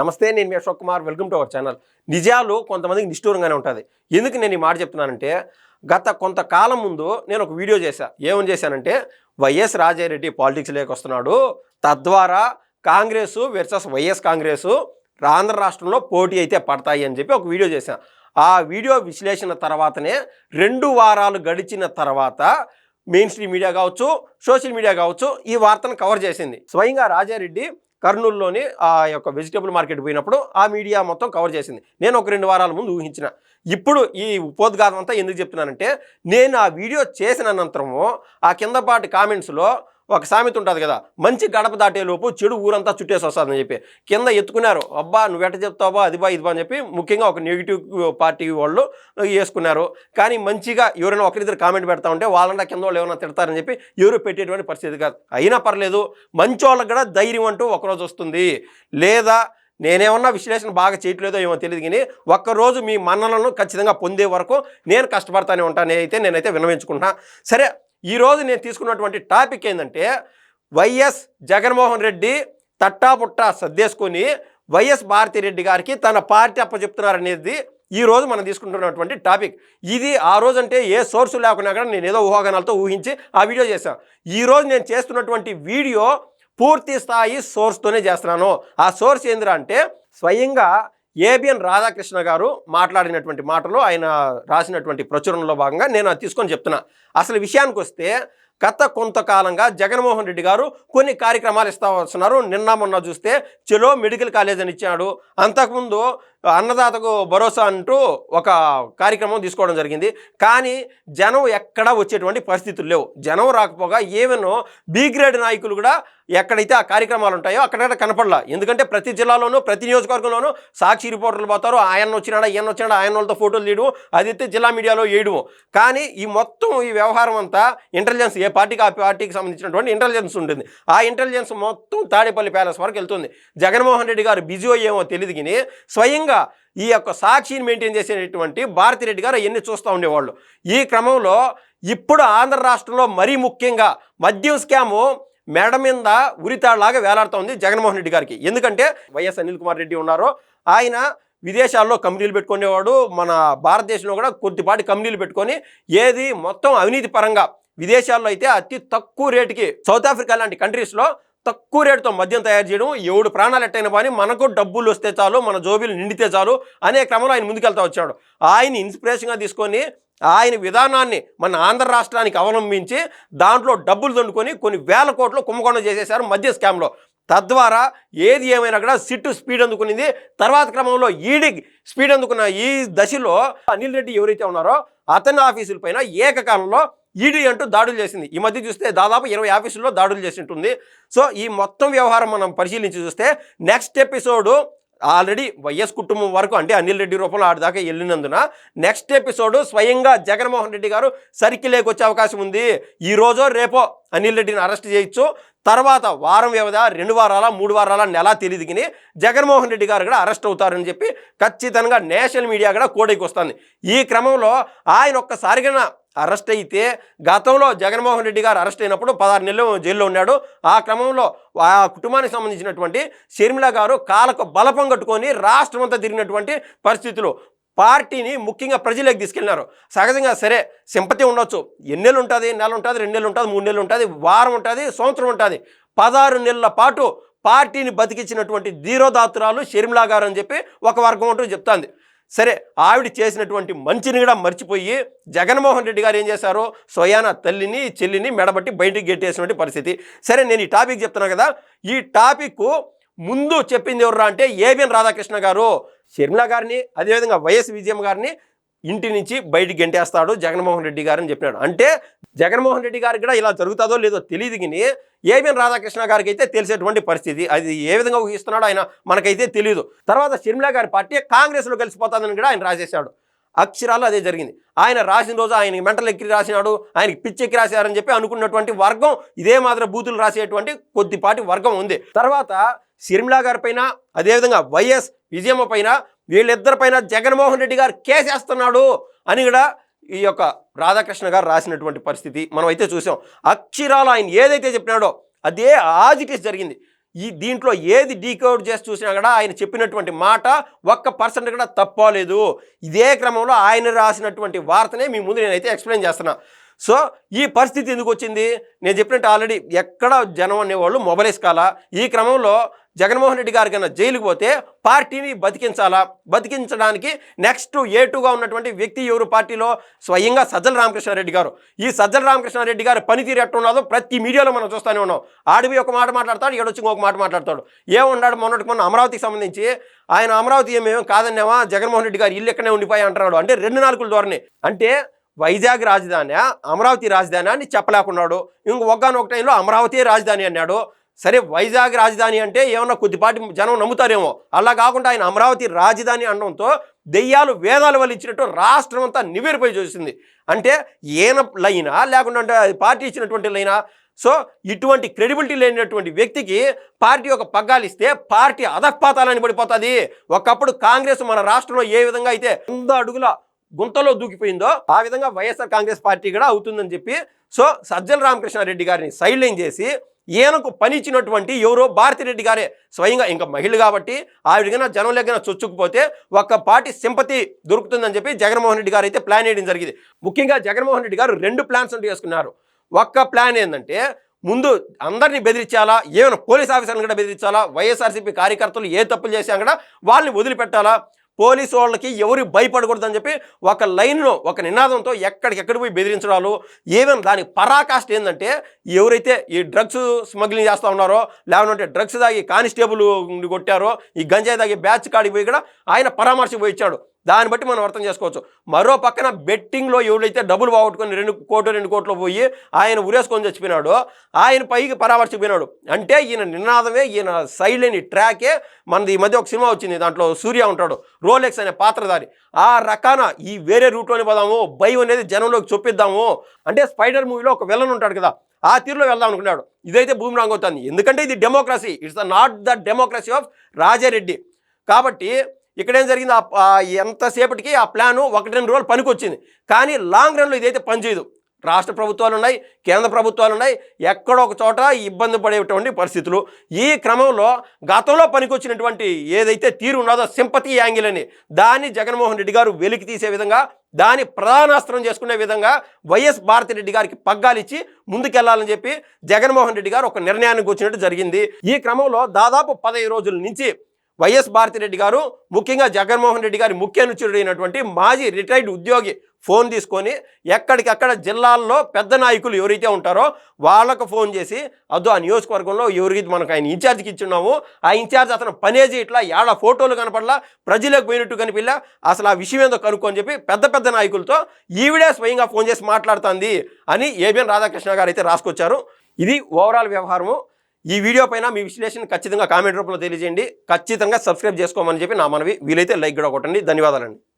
నమస్తే నేను మీ Ashok Kumar. Welcome to our channel. నిజాలు కొంతమందికి నిష్ఠూరంగానే ఉంటుంది. ఎందుకు నేను ఈ మాట చెప్తున్నానంటే గత కొంతకాలం ముందు నేను ఒక వీడియో చేశా. ఏమని చేశానంటే వైఎస్ రాజారెడ్డి పాలిటిక్స్ వస్తున్నాడు. తద్వారా కాంగ్రెస్ వెర్సెస్ వైఎస్ కాంగ్రెస్ ఆంధ్ర రాష్ట్రంలో పోటీ అయితే పడతాయి అని చెప్పి ఒక వీడియో చేశాను ఆ వీడియో విశ్లేషణ తర్వాతనే రెండు వారాలు గడిచిన తర్వాత మెయిన్ స్ట్రీమ్ మీడియా కావచ్చు సోషల్ మీడియా కావచ్చు ఈ వార్తను కవర్ చేసింది. స్వయంగా రాజారెడ్డి కర్నూలులోని ఆ యొక్క వెజిటబుల్ మార్కెట్ పోయినప్పుడు ఆ మీడియా మొత్తం కవర్ చేసింది. నేను ఒక రెండు వారాల ముందు ఊహించిన. ఇప్పుడు ఈ ఉపోద్ఘాతం అంతా ఎందుకు చెప్తున్నానంటే నేను ఆ వీడియో చేసిన అనంతరము ఆ కింద పాటి కామెంట్స్లో ఒక సామెత ఉంటుంది కదా మంచి గడప దాటేలోపు చెడు ఊరంతా చుట్టేసి వస్తుందని చెప్పి. కింద ఎత్తుకున్నారు అబ్బా నువ్వు ఎట్ట చెప్తావా అది బా ఇది బా అని చెప్పి ముఖ్యంగా ఒక నెగిటివ్ పార్టీ వాళ్ళు వేసుకున్నారు కానీ మంచిగా ఎవరైనా ఒకరిద్దరు కామెంట్ పెడతా ఉంటే వాళ్ళంతా కింద వాళ్ళు ఏమైనా తిడతారని చెప్పి ఎవరు పెట్టేటువంటి పరిస్థితి కాదు. అయినా పర్లేదు మంచి వాళ్ళకి కూడా ధైర్యం అంటూ ఒకరోజు వస్తుంది. లేదా నేనేమన్నా విశ్లేషణ బాగా చేయట్లేదో ఏమో తెలియదు కానీ ఒక్కరోజు మీ మన్నలను ఖచ్చితంగా పొందే వరకు నేను కష్టపడతానే ఉంటాను అయితే నేనైతే వినవించుకుంటున్నా సరే ఈరోజు నేను తీసుకున్నటువంటి టాపిక్ ఏంటంటే వైఎస్ జగన్మోహన్ రెడ్డి తట్టాపుట్టా సర్దేసుకొని వైఎస్ భారతిరెడ్డి గారికి తన పార్టీ అప్పచెప్తున్నారనేది ఈ రోజు మనం తీసుకుంటున్నటువంటి టాపిక్. ఇది ఆ రోజు అంటే ఏ సోర్సు లేకున్నా కూడా నేను ఏదో ఊహాగానాలతో ఊహించి ఆ వీడియో చేశాను ఈరోజు నేను చేస్తున్నటువంటి వీడియో పూర్తి స్థాయి సోర్స్తోనే చేస్తున్నాను. ఆ సోర్స్ ఏందిరా అంటే స్వయంగా ఏబిఎన్ రాధాకృష్ణ గారు మాట్లాడినటువంటి మాటలు ఆయన రాసినటువంటి ప్రచురణలో భాగంగా నేను అది తీసుకొని చెప్తున్నా. అసలు విషయానికి వస్తే గత కొంతకాలంగా జగన్మోహన్ రెడ్డి గారు కొన్ని కార్యక్రమాలు ఇస్తా వస్తున్నారు నిన్న మొన్న చూస్తే చెలో మెడికల్ కాలేజ్ అని ఇచ్చాడు. అంతకుముందు అన్నదాతకు భరోసా అంటూ ఒక కార్యక్రమం తీసుకోవడం జరిగింది. కానీ జనం ఎక్కడా వచ్చేటువంటి పరిస్థితులు లేవు. జనం రాకపోగా ఈవెన్ బి గ్రేడ్ నాయకులు కూడా ఎక్కడైతే ఆ కార్యక్రమాలు ఉంటాయో అక్కడక్కడ కనపడలా. ఎందుకంటే ప్రతి జిల్లాలోనూ ప్రతి నియోజకవర్గంలోనూ సాక్షి రిపోర్టర్లు పోతారు. ఆయన వచ్చినాడా ఈయన వచ్చినాడా ఆయన వాళ్ళతో ఫోటోలు తీయడం అది అయితే జిల్లా మీడియాలో వేయడము. కానీ ఈ మొత్తం ఈ వ్యవహారం అంతా ఇంటెలిజెన్స్ ఏ పార్టీకి ఆ పార్టీకి సంబంధించినటువంటి ఇంటెలిజెన్స్ ఉంటుంది. ఆ ఇంటెలిజెన్స్ మొత్తం తాడేపల్లి ప్యాలెస్ వరకు వెళ్తుంది. జగన్మోహన్ రెడ్డి గారు బిజీ అయ్యేమో తెలియదు కానీ స్వయంగా ఈ యొక్క సాక్షిని మెయింటైన్ చేసేటటువంటి భారతిరెడ్డి గారు అవన్నీ చూస్తూ ఉండేవాళ్ళు. ఈ క్రమంలో ఇప్పుడు ఆంధ్ర రాష్ట్రంలో మరీ ముఖ్యంగా మద్యం స్కాము మెడ మీద ఉరితాళ్ళాగా వేలాడుతూ ఉంది జగన్మోహన్ రెడ్డి గారికి. ఎందుకంటే వైఎస్ అనిల్ కుమార్ రెడ్డి ఉన్నారు. ఆయన విదేశాల్లో కంపెనీలు పెట్టుకునేవాడు. మన భారతదేశంలో కూడా కొద్దిపాటి కంపెనీలు పెట్టుకొని ఏది మొత్తం అవినీతి పరంగా విదేశాల్లో అయితే అతి తక్కువ రేటుకి సౌత్ ఆఫ్రికా లాంటి కంట్రీస్లో తక్కువ రేటుతో మద్యం తయారు చేయడం ఎవడు ప్రాణాలు ఎట్టైన పని మనకు డబ్బులు వస్తే చాలు మన జోబీలు నిండితే చాలు అనే క్రమంలో ఆయన ముందుకెళ్తా వచ్చాడు. ఆయన ఇన్స్పిరేషన్గా తీసుకొని ఆయన విధానాన్ని మన ఆంధ్ర రాష్ట్రానికి అవలంబించి దాంట్లో డబ్బులు దండుకొని కొన్ని వేల కోట్లు కుంభకోణం చేసేశారు మద్య స్కామ్లో. తద్వారా ఏది ఏమైనా కూడా సిట్టు స్పీడ్ అందుకునింది. తర్వాత క్రమంలో ఈడీ స్పీడ్ అందుకున్న ఈ దశలో అనిల్ రెడ్డి ఎవరైతే ఉన్నారో అతని ఆఫీసుల పైన ఏకకాలంలో ఈడీ అంటూ దాడులు చేసింది. ఈ మధ్య చూస్తే దాదాపు ఇరవై ఆఫీసుల్లో దాడులు చేసి ఉంటుంది సో ఈ మొత్తం వ్యవహారం మనం పరిశీలించి చూస్తే నెక్స్ట్ ఎపిసోడు ఆల్రెడీ వైఎస్ కుటుంబం వరకు అంటే అనిల్ రెడ్డి రూపంలో ఆడి దాకా వెళ్ళినందున నెక్స్ట్ ఎపిసోడ్ స్వయంగా జగన్మోహన్ రెడ్డి గారు సర్కిలేకి వచ్చే అవకాశం ఉంది. ఈ రోజో రేపో అనిల్ రెడ్డిని అరెస్ట్ చేయొచ్చు. తర్వాత వారం వ్యవధి రెండు వారాల మూడు వారాల నెల తెలియదు జగన్మోహన్ రెడ్డి గారు కూడా అరెస్ట్ అవుతారని చెప్పి ఖచ్చితంగా నేషనల్ మీడియా కూడా కోడైకి వస్తుంది. ఈ క్రమంలో ఆయన ఒక్కసారిగా అరెస్ట్ అయితే గతంలో జగన్మోహన్ రెడ్డి గారు అరెస్ట్ అయినప్పుడు పదహారు నెలలు జైల్లో ఉన్నాడు. ఆ క్రమంలో ఆ కుటుంబానికి సంబంధించినటువంటి షర్మిల గారు కాలకు బలపం కట్టుకొని రాష్ట్రమంతా తిరిగినటువంటి పరిస్థితులు. పార్టీని ముఖ్యంగా ప్రజలకు తీసుకెళ్ళినారు సహజంగా సరే సింపతి ఉండొచ్చు. ఎన్నెళ్ళు ఉంటుంది నెల ఉంటుంది రెండు నెలలు ఉంటుంది మూడు నెలలు ఉంటుంది వారం ఉంటుంది సంవత్సరం ఉంటుంది. పదహారు నెలల పాటు పార్టీని బతికించినటువంటి ధీరోదాతురాలు షర్మిలా గారు అని చెప్పి ఒక వర్గం అంటూ చెప్తాంది. సరే ఆవిడ చేసినటువంటి మంచిని కూడా మర్చిపోయి జగన్మోహన్ రెడ్డి గారు ఏం చేశారు? సోయానా తల్లిని చెల్లిని మెడబట్టి బయటికి గెట్టేసినటువంటి పరిస్థితి. సరే నేను ఈ టాపిక్ చెప్తున్నాను కదా ఈ టాపిక్ ముందు చెప్పింది ఎవరు అంటే ఏబిఎన్ రాధాకృష్ణ గారు. షర్మిల గారిని అదేవిధంగా వైఎస్ విజయం గారిని ఇంటి నుంచి బయటికి గెంటేస్తాడు జగన్మోహన్ రెడ్డి గారు అని చెప్పినాడు. అంటే జగన్మోహన్ రెడ్డి గారికి కూడా ఇలా జరుగుతుందో లేదో తెలియదు కానీ ఏబిఎన్ రాధాకృష్ణ గారికి అయితే తెలిసేటువంటి పరిస్థితి. అది ఏ విధంగా ఊహిస్తున్నాడో ఆయన మనకైతే తెలియదు తర్వాత షర్మిలా గారి పార్టీ కాంగ్రెస్లో కలిసిపోతుందని కూడా ఆయన రాసేశాడు. అక్షరాలు అదే జరిగింది. ఆయన రాసిన రోజు ఆయనకి మెంటల్ ఎక్కి రాసినాడు ఆయనకి పిచ్చెక్కి రాశారని చెప్పి అనుకున్నటువంటి వర్గం ఇదే మాదిరి బూతులు రాసేటువంటి కొద్దిపాటి వర్గం ఉంది. తర్వాత షర్మిలా గారి పైన అదేవిధంగా వైఎస్ విజయమ్మ పైన వీళ్ళిద్దరి పైన జగన్మోహన్ రెడ్డి గారు కేసేస్తున్నాడు అని కూడా ఈ యొక్క రాధాకృష్ణ గారు రాసినటువంటి పరిస్థితి మనం అయితే చూసాం. అక్షరాలు ఆయన ఏదైతే చెప్పినాడో అదే ఆజిటీస్ జరిగింది. ఈ దీంట్లో ఏది డీకోడ్ చేసి చూసినా కూడా ఆయన చెప్పినటువంటి మాట ఒక్క పర్సెంట్ కూడా తప్పలేదు ఇదే క్రమంలో ఆయన రాసినటువంటి వార్తనే మీ ముందు నేనైతే ఎక్స్ప్లెయిన్ చేస్తున్నా. సో ఈ పరిస్థితి ఎందుకు వచ్చింది? నేను చెప్పినట్టు ఆల్రెడీ ఎక్కడ జనం అనేవాళ్ళు మొబైల్ వేసుకోవాలా? ఈ క్రమంలో జగన్మోహన్ రెడ్డి గారు కన్నా జైలుకు పోతే పార్టీని బతికించాలా? బతికించడానికి నెక్స్ట్ ఏటుగా ఉన్నటువంటి వ్యక్తి ఎవరు పార్టీలో? స్వయంగా సజ్జల రామకృష్ణారెడ్డి గారు. ఈ సజ్జల రామకృష్ణారెడ్డి గారు పనితీరు ఎట్లా ఉన్నదో ప్రతి మీడియాలో మనం చూస్తూనే ఉన్నాం. ఆడవి ఒక మాట మాట్లాడతాడు ఏడొచ్చి ఒక మాట మాట్లాడతాడు. ఏమున్నాడు మొన్నటికి మొన్న అమరావతికి సంబంధించి ఆయన అమరావతి ఏమేమో కాదన్నావా? జగన్మోహన్ రెడ్డి గారు ఇల్లు ఎక్కడే ఉండిపోయి అంటున్నాడు. అంటే రెండు నాలుగుల ద్వారానే అంటే వైజాగ్ రాజధాని అమరావతి రాజధాని అని చెప్పలేకున్నాడు. ఇంక ఒక్కనొక టైంలో అమరావతి రాజధాని అన్నాడు. సరే వైజాగ్ రాజధాని అంటే ఏమన్నా కొద్దిపాటి జనం నమ్ముతారేమో. అలా కాకుండా ఆయన అమరావతి రాజధాని అనడంతో దెయ్యాలు వేదాలు వలించినట్టు రాష్ట్రం అంతా నివేరిపోయి చూసింది. అంటే ఈయన లైనా లేకుండా అంటే పార్టీ ఇచ్చినటువంటి లైనా? సో ఇటువంటి క్రెడిబిలిటీ లేనటువంటి వ్యక్తికి పార్టీ ఒక పగ్గాలు ఇస్తే పార్టీ అధపాతాలని పడిపోతుంది. ఒకప్పుడు కాంగ్రెస్ మన రాష్ట్రంలో ఏ విధంగా అయితే వంద అడుగుల గుంతలో దూకిపోయిందో ఆ విధంగా వైఎస్ఆర్ కాంగ్రెస్ పార్టీ కూడా అవుతుందని చెప్పి సో సజ్జల రామకృష్ణారెడ్డి గారిని సైడ్ లైన్ చేసి ఈయనకు పని ఇచ్చినటువంటి ఎవరో భారతిరెడ్డి గారే స్వయంగా ఇంకా మహిళ కాబట్టి ఆవిడకైనా జనం లెక్కన చొచ్చుకుపోతే ఒక్క పార్టీ సింపతి దొరుకుతుందని చెప్పి జగన్మోహన్ రెడ్డి గారు అయితే ప్లాన్ వేయడం జరిగింది. ముఖ్యంగా జగన్మోహన్ రెడ్డి గారు రెండు ప్లాన్స్ అంటూ చేసుకున్నారు. ఒక్క ప్లాన్ ఏంటంటే ముందు అందరినీ బెదిరించాలా ఏమైనా పోలీస్ ఆఫీసర్ని కూడా బెదిరించాలా వైఎస్ఆర్సీపీ కార్యకర్తలు ఏ తప్పులు చేసినా కూడా వాళ్ళని వదిలిపెట్టాలా పోలీసు వాళ్ళకి ఎవరు భయపడకూడదని చెప్పి ఒక లైన్లో ఒక నినాదంతో ఎక్కడికెక్కడ పోయి బెదిరించడాలు ఏమైనా దానికి పరాకాష్ట ఏంటంటే ఎవరైతే ఈ డ్రగ్స్ స్మగ్లింగ్ చేస్తూ ఉన్నారో లేకుంటే డ్రగ్స్ తాగి కానిస్టేబుల్ కొట్టారో ఈ గంజాయి తాగి బ్యాచ్ కాడికి పోయి కూడా ఆయన పరామర్శకు పోయి ఇచ్చాడు. దాన్ని బట్టి మనం అర్థం చేసుకోవచ్చు. మరో పక్కన బెట్టింగ్లో ఎవడైతే డబ్బులు పోగొట్టుకొని రెండు కోట్లు రెండు కోట్లు పోయి ఆయన ఉరేసుకొని చచ్చిపోయినాడో ఆయన పైకి పరామర్శిపోయినాడు అంటే ఈయన నినాదమే ఈయన సైడ్ ట్రాకే మనది ఈ మధ్య ఒక సినిమా వచ్చింది. దాంట్లో సూర్య ఉంటాడు రోలెక్స్ అనే పాత్రధారి. ఆ రకాన ఈ వేరే రూట్లోనే పోదాము భయం అనేది జనంలోకి చొప్పిద్దాము అంటే స్పైడర్ మూవీలో ఒక విలన్ ఉంటాడు కదా ఆ తీరులో వెళ్దాం అనుకున్నాడు. ఇదైతే భూమి రాంగ్ అవుతుంది ఎందుకంటే ఇది democracy. It's the not the democracy of Rajareddy. కాబట్టి ఇక్కడ ఏం జరిగింది? ఆ- ఎంతసేపటికి ఆ ప్లాను ఒకటి రెండు రోజులు పనికొచ్చింది. కానీ లాంగ్ రన్లో ఇదైతే పనిచేయదు రాష్ట్ర ప్రభుత్వాలు ఉన్నాయి కేంద్ర ప్రభుత్వాలు ఉన్నాయి ఎక్కడో ఒక చోట ఇబ్బంది పడేటువంటి పరిస్థితులు. ఈ క్రమంలో గతంలో పనికొచ్చినటువంటి ఏదైతే తీరు ఉన్నదో సింపతి యాంగిల్ అని దాన్ని జగన్మోహన్ రెడ్డి గారు వెలికి తీసే విధంగా దాని ప్రధానాస్త్రం చేసుకునే విధంగా వైఎస్ భారతిరెడ్డి గారికి పగ్గాలిచ్చి ముందుకెళ్ళాలని చెప్పి జగన్మోహన్ రెడ్డి గారు ఒక నిర్ణయానికి వచ్చినట్టు జరిగింది. ఈ క్రమంలో దాదాపు పదహైదు రోజుల నుంచి వైఎస్ భారతిరెడ్డి గారు ముఖ్యంగా జగన్మోహన్ రెడ్డి గారి ముఖ్య అనుచరుడైనటువంటి మాజీ రిటైర్డ్ ఉద్యోగి ఫోన్ తీసుకొని ఎక్కడికక్కడ జిల్లాల్లో పెద్ద నాయకులు ఎవరైతే ఉంటారో వాళ్ళకు ఫోన్ చేసి అదో ఆ నియోజకవర్గంలో ఎవరికి మనకు ఆయన ఇన్ఛార్జ్కి ఇచ్చున్నాము ఆ ఇన్ఛార్జ్ అతను పనేజీ ఇట్లా ఏడ ఫోటోలు కనపడలా ప్రజలకు పోయినట్టు కనిపిల్లా అసలు ఆ విషయం ఏందో కనుక్కొని చెప్పి పెద్ద పెద్ద నాయకులతో ఈవిడే స్వయంగా ఫోన్ చేసి మాట్లాడుతుంది అని ఏబిఎన్ రాధాకృష్ణ గారు అయితే రాసుకొచ్చారు. ఇది ఓవరాల్ వ్యవహారము. ఈ వీడియో పైన మీ విశ్లేషణ ఖచ్చితంగా కామెంట్ రూపంలో తెలియజేయండి. ఖచ్చితంగా సబ్స్క్రైబ్ చేసుకోమని చెప్పి నా మనవి. వీలైతే లైక్ కూడా కొట్టండి. ధన్యవాదాలండి.